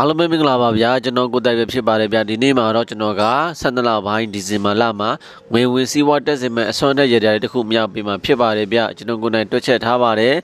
အားလုံးပဲမင်္ဂလာပါဗျာကျွန်တော်ကိုတိုက်ပဲဖြစ်ပါတယ်ဗျာဒီနေ့မှာတော့ကျွန်တော်က17လပိုင်းဒီဇင်ဘာလမှာငွေဝင်စည်းဝါးတက်စင်မဲ့အစွမ်းတဲ့ရည်ရည်တစ်ခုမြောက်ပြီးမှဖြစ်ပါတယ်ဗျာကျွန်တော်ကိုယ်တိုင်တွက်ချက်ထားပါတယ်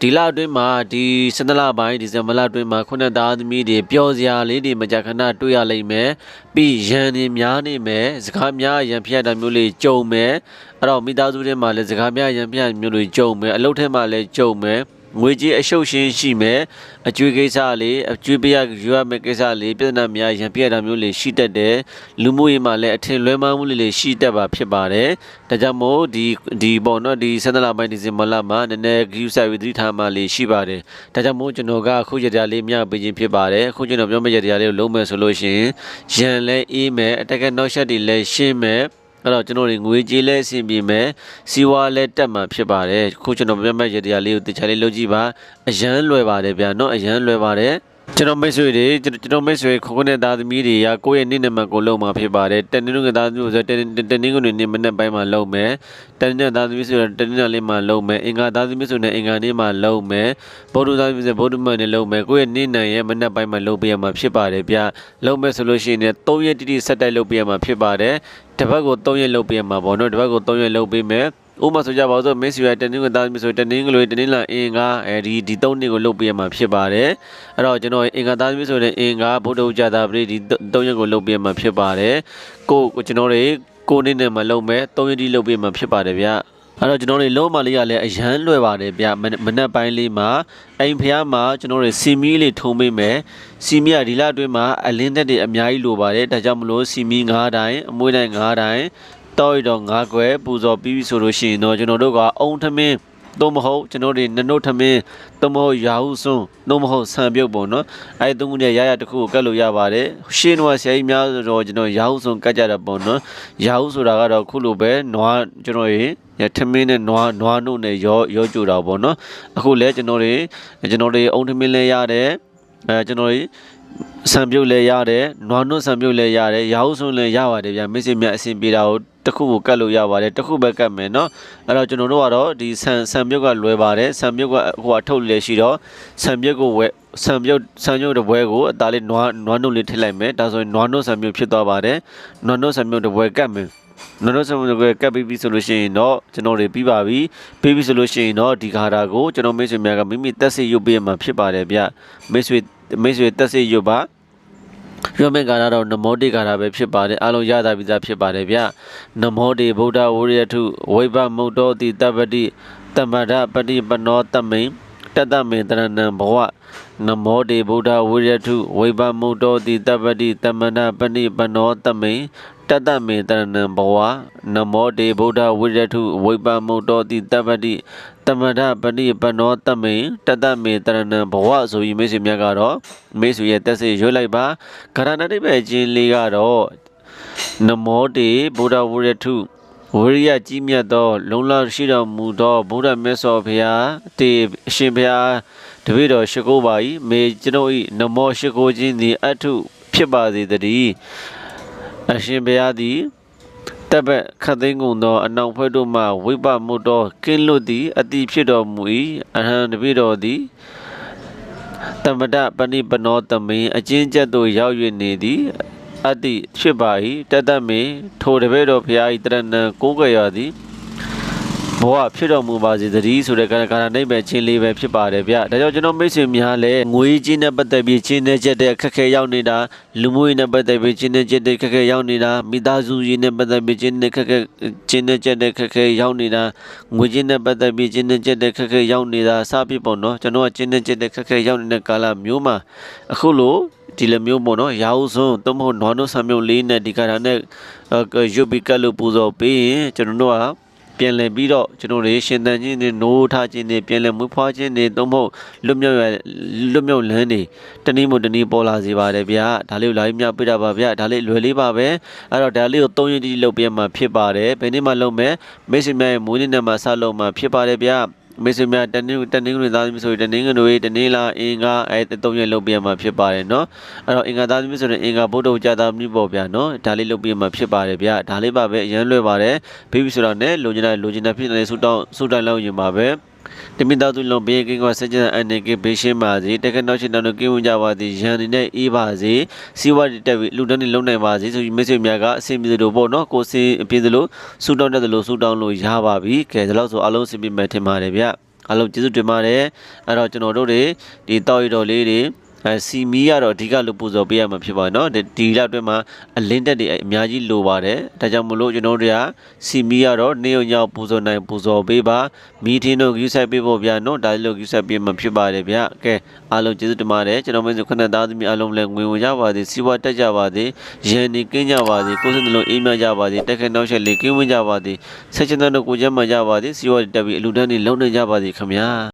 ဒီလအတွင်းမှာဒီ17လပိုင်းဒီဇင်ဘာလအတွင်းမှာခုနှစ်သားသမီးတွေပျော်စရာလေးတွေမကြခဏတွေ့ရလိမ့်မယ်ပြီးရန်နေများနေမယ်စကားများရန်ပြတ်တာမျိုးလေးကြုံမယ်အဲ့တော့မိသားစုထဲမှာလည်းစကားများရန်ပြတ်မျိုးလေးကြုံမယ်အလုပ်ထဲမှာလည်းကြုံမယ် ငွေကြေးအရှုပ်ရှင်းရှိမယ်အကျွေးကိစ္စလေးအကျွေးပြရယူရမယ့်ကိစ္စလေးပြဿနာများရံပြရတာမျိုးလေးရှိတတ်တယ်လူမှုရေးမှာလည်းအထင်လွဲမှားမှုလေးလေးရှိတတ်ပါဖြစ်ပါတယ်ဒါကြောင့်မို့ဒီဒီပေါ့နော်ဒီဆန္ဒလာပိုင်းဒီဇင်ဘာလမှာနည်းနည်းဂရုစိုက်ပြီးသတိထားမှလေးရှိပါတယ်ဒါကြောင့်မို့ကျွန်တော်ကအခုကြတရားလေးမျှပေးခြင်းဖြစ်ပါတယ်အခုကျွန်တော်ပြောမယ့်ကြတရားလေးကိုလုံးမယ်ဆိုလို့ရှိရင်ရန်လဲအေးမယ်အတက်ကနောက်ဆက်တွေလဲရှင်းမယ် အဲ့တော့ကျွန်တော်တွေငွေကြေးလဲအဆင်ပြေမယ်စီဝါလဲတက်မှာဖြစ်ပါတယ်ခုကျွန်တော်ပြတ်မဲ့ရတရားလေးကိုတခြားလေးလုပ်ကြည့်ပါအရန်လွယ်ပါတယ်ဗျာเนาะအရန်လွယ်ပါတယ်ကျွန်တော်မိတ်ဆွေတွေကျွန်တော်ကျွန်တော်မိတ်ဆွေခုခုနဲ့သားသမီးတွေကကိုယ့်ရဲ့နေ့နံပါတ်ကိုလုံးမှာဖြစ်ပါတယ်တနေ့ကသားသမီးဆိုတနေ့တနေ့ကနေနေ့မနေ့ပိုင်းမှာလုံးမယ်တနေ့သားသမီးဆိုတနေ့လေးမှာလုံးမယ်အင်္ဂါသားသမီးဆိုလည်းအင်္ဂါနေ့မှာလုံးမယ်ဗုဒ္ဓသားသမီးဆိုဗုဒ္ဓမနေ့လုံးမယ်ကိုယ့်ရဲ့နေ့နံရဲ့မနေ့ပိုင်းမှာလုံးပေးရမှာဖြစ်ပါတယ်ဗျာလုံးမယ်ဆိုလို့ရှိရင်3ရက်တိတိဆက်တိုက်လုံးပေးရမှာဖြစ်ပါတယ် တစ်ပတ်ကို3ရက်လုပ်ပေးမှာပေါ့နော်တစ်ပတ်ကို3ရက်လုပ်ပေးမယ်ဥပမာဆိုကြပါစို့မင်းစီရတနင်္ဂနွေသားမျိုးဆိုတနင်္ဂနွေတနင်္လာအင်္ဂါအဲဒီဒီ3နေ့ကိုလုပ်ပေးမှာဖြစ်ပါတယ်အဲ့တော့ကျွန်တော်အင်္ဂါသားမျိုးဆိုတဲ့အင်္ဂါဗုဒ္ဓဥကြတာပရိဒီ3ရက်ကိုလုပ်ပေးမှာဖြစ်ပါတယ်ကိုကျွန်တော်တွေကိုနေ့နဲ့မှလုပ်မယ်3ရက်ဒီလုပ်ပေးမှာဖြစ်ပါတယ်ဗျ အဲ့တော့ကျွန်တော်တွေလုံးမလေးရလဲအရန်လွယ်ပါတယ်ဗျမနမနက်ပိုင်းလေးမှာအိမ်ဖျားမှာကျွန်တော်တွေစီမီလေးထုံးပေးမယ်စီမီကဒီလအတွင်းမှာအလင်းသက်တွေအများကြီးလိုပါတယ်ဒါကြောင့်မလို့စီမီ9တိုင်းအမွှေးတိုင်း9တိုင်းတောက်ရတော့9ခွဲပူဇော်ပြီးပြီဆိုလို့ရှိရင်တော့ကျွန်တော်တို့ကအုံထမင်း သို့မဟုတ်ကျွန်တော်တွေနနုတ်ထမင်းသို့မဟုတ်ရာဟုစွန်းသို့မဟုတ်ဆံပြုတ်ပေါ့နော်အဲသုံးခုနဲ့ရရတစ်ခုကိုကတ်လို့ရပါတယ်ရှင်းတော့ဆရာကြီးများဆိုတော့ကျွန်တော်ရာဟုစွန်းကတ်ကြတာပေါ့နော်ရာဟုဆိုတာကတော့ခုလိုပဲနွားကျွန်တော်ရေရထမင်းနဲ့နွားနွားနှုတ်နဲ့ရောရောကြူတာပေါ့နော်အခုလဲကျွန်တော်တွေကျွန်တော်တွေအုံထမင်းလဲရတယ်အဲကျွန်တော်တွေဆံပြုတ်လဲရတယ်နွားနှုတ်ဆံပြုတ်လဲရတယ်ရာဟုစွန်းလဲရပါတယ်ဗျာမိတ်ဆွေများအဆင်ပြေတာကို တစ်ခုကိုကတ်လို့ရပါတယ်တစ်ခုပဲကတ်မယ်เนาะအဲ့တော့ကျွန်တော်တို့ကတော့ဒီဆန်ဆန်မြုပ်ကလွယ်ပါတယ်ဆန်မြုပ်ကဟိုအထုတ်လေရှိတော့ဆန်မြုပ်ကိုဝဲဆန်မြုပ်ဆန်မြုပ်တစ်ပွဲကိုအသားလေးနွားနွားနှုတ်လေးထည့်လိုက်မယ်ဒါဆိုရင်နွားနှုတ်ဆန်မြုပ်ဖြစ်သွားပါတယ်နွားနှုတ်ဆန်မြုပ်တစ်ပွဲကတ်မယ်နော်နော်ဆမ်မြုပ်ကကပ်ပြီးပြီဆိုလို့ရှိရင်တော့ကျွန်တော်တွေပြီးပါပြီပြီးပြီဆိုလို့ရှိရင်တော့ဒီခါတာကိုကျွန်တော်မိတ်ဆွေများကမိမိတက်စိရုပ်ပေးမှာဖြစ်ပါတယ်ဗျမိတ်ဆွေမိတ်ဆွေတက်စိရုပ်ပါ ပြောမယ့်ကာလတော့နမောတိကာလပဲဖြစ်ပါတယ်အလုံးရတာပြီးသားဖြစ်ပါတယ်ဗျနမောတိဗုဒ္ဓဝရိယထုဝိဘမုတ်တောတိတပ္ပတိတမ္မဒပတိပနောတမိန်တတမေတရဏံဘဝနမောတိဗုဒ္ဓဝရိယထုဝိဘမုတ်တောတိတပ္ပတိတမ္မဒပတိပနောတမိန် တတမေတရဏံဘဝနမောတိဗုဒ္ဓဝိရထုဝိပမုတ်တောတိတပ္ပတိတမဒပတိပနောတမေတတမေတရဏံဘဝဆိုပြီးမိတ်ဆွေများကတော့မိတ်ဆွေရဲ့တက်စေရွှေလိုက်ပါဂရဏတိပဲအချင်းလေးကတော့နမောတိဗုဒ္ဓဝိရထုဝိရိယကြီးမြတ်သော လုံလရှိတော်မူသောဗုဒ္ဓမြတ်စွာဘုရားတေအရှင်ဘုရားတပည့်တော်ရှိခိုးပါ၏မေကျွန်ုပ်၏နမောရှိခိုးခြင်းသည်အထုဖြစ်ပါစေတည်း အရှင်ဘုရားသည်တပ်ပတ်ခတ်သိမ်းကုန်သောအနောင်ဖွဲ့တို့မှဝိပမုတ်တော်ကင်းလွတ်သည်အတိဖြစ်တော်မူ၏အဟံတပည့်တော်သည်တမ္မဒပဏိပနောတမင်အချင်းကျက်သို့ရောက်၍နေသည်အတ္တိဖြစ်ပါ၏တတမေထိုတပည့်တော်ဖျား၏တရဏံကိုးကြရသည် ဘဝဖြစ်တော်မူပါစေတည်းဆိုတဲ့ကာကာနိဗ္ဗာန်ချင်းလေးပဲဖြစ်ပါတယ်ဗျဒါကြောင့်ကျွန်တော်မိတ်ဆွေများလည်းငွေကြီးနဲ့ပတ်သက်ပြီးချင်းနေချက်တဲ့အခက်ခဲရောက်နေတာလူမှုရေးနဲ့ပတ်သက်ပြီးချင်းနေချက်တဲ့အခက်ခဲရောက်နေတာမိသားစုရေးနဲ့ပတ်သက်ပြီးချင်းနေခက်ခဲချင်းနေချက်တဲ့အခက်ခဲရောက်နေတာငွေကြီးနဲ့ပတ်သက်ပြီးချင်းနေချက်တဲ့အခက်ခဲရောက်နေတာစပြပေါ့နော်ကျွန်တော်ကချင်းနေချက်တဲ့အခက်ခဲရောက်နေတဲ့ကာလမျိုးမှာအခုလို့ဒီလိုမျိုးပေါ့နော်ရာဟုစွန်းသို့မဟုတ်နွားနို့ဆံမြုပ်လေးနဲ့ဒီကရာနဲ့ရွတ်ပြီးကတ်လို့ပူဇော်ပေးရင်ကျွန်တော်တို့က ပြန်လည်ပြီးတော့ကျွန်တော်တို့ရှင်သန်ခြင်းတွေနိုးထခြင်းတွေပြန်လည်မွေးဖွားခြင်းတွေသို့မဟုတ်လွတ်မြောက်ရလွတ်မြောက်လန်းတွေတနည်းမို့တနည်းပေါ်လာစေပါတယ်ဗျာဒါလေးကိုလာပြီးမြပြတာပါဗျာဒါလေးလွယ်လေးပါပဲအဲ့တော့ဒါလေးကိုသုံးရင်းတီးလုပ်ပြမှာဖြစ်ပါတယ်ဘယ်နေ့မှလုပ်မယ်မိတ်ဆွေများရဲ့မွေးနေ့နဲ့မှစလုပ်မှာဖြစ်ပါတယ်ဗျာ မိတ်ဆွေများတနင်္ဂနွေတနင်္ဂနွေသားသမီးဆိုရင်တနင်္ဂနွေတနင်္လာအင်္ဂါအဲသုံးရက်လုပ်ပြရမှာဖြစ်ပါတယ်နော်အဲ့တော့အင်္ဂါသားသမီးဆိုရင်အင်္ဂါဗုဒ္ဓကြာသားမီးပေါ့ဗျာနော်ဒါလေးလုပ်ပြရမှာဖြစ်ပါတယ်ဗျာဒါလေးပါပဲအရန်လွယ်ပါတယ်ဘေးဘီဆိုတော့ねလိုချင်တဲ့လိုချင်တဲ့ဖြစ်နေတဲ့ဆူတောင်းဆူတိုင်းလောက်ရင်ပါပဲ တမိသားသူလုံးဘေးကင်းကစကြံအနေကဘေးရှင်းပါစေတက္ကနောက်ရှင်တော်တို့ကင်းဝင်ကြပါသည်ရန်နေနဲ့အေးပါစေစီဝါတီတက်ပြီးလူတန်းနေလုံနိုင်ပါစေဆိုပြီးမိတ်ဆွေများကအဆင်ပြေသလိုပေါ့နော်ကိုယ်စင်ပြေသလိုဆူတောင်းတတ်သလိုဆူတောင်းလို့ရပါပြီကဲဒါလို့ဆိုအလုံးအဆင်ပြေမယ်ထင်ပါတယ်ဗျအားလုံးကျေးဇူးတင်ပါတယ်အဲ့တော့ကျွန်တော်တို့တွေဒီတောက်ရတော်လေးတွေ အဲစီမီကတော့အဓိကလို့ပူဇော်ပေးရမှာဖြစ်ပါเนาะဒီဒီလောက်အတွင်းမှာအလင်းတက်တွေအများကြီးလိုပါတယ်ဒါကြောင့်မလို့ကျွန်တော်တို့တွေကစီမီကတော့နေုံညောင်ပူဇော်နိုင်ပူဇော်ပေးပါမီထင်းတို့ယူဆိုင်ပေးဖို့ဗျာเนาะဒါလို့ယူဆိုင်ပေးမှာဖြစ်ပါတယ်ဗျကဲအားလုံးကျေးဇူးတင်ပါတယ်ကျွန်တော်မင်းစုခဏသားသမီးအားလုံးလည်းငွေဝင်ကြပါစေစီဝါတက်ကြပါစေရန်နေကင်းကြပါစေကိုယ်စင်တလုံးအေးမြကြပါစေတက်ခဲနောက်ချက်လေးကင်းဝင်ကြပါစေဆက်ချင်တဲ့တို့ကိုကျမ်းမှကြပါစေစီဝါတက်ပြီးအလူတန်းတွေလုံနေကြပါစေခင်ဗျာ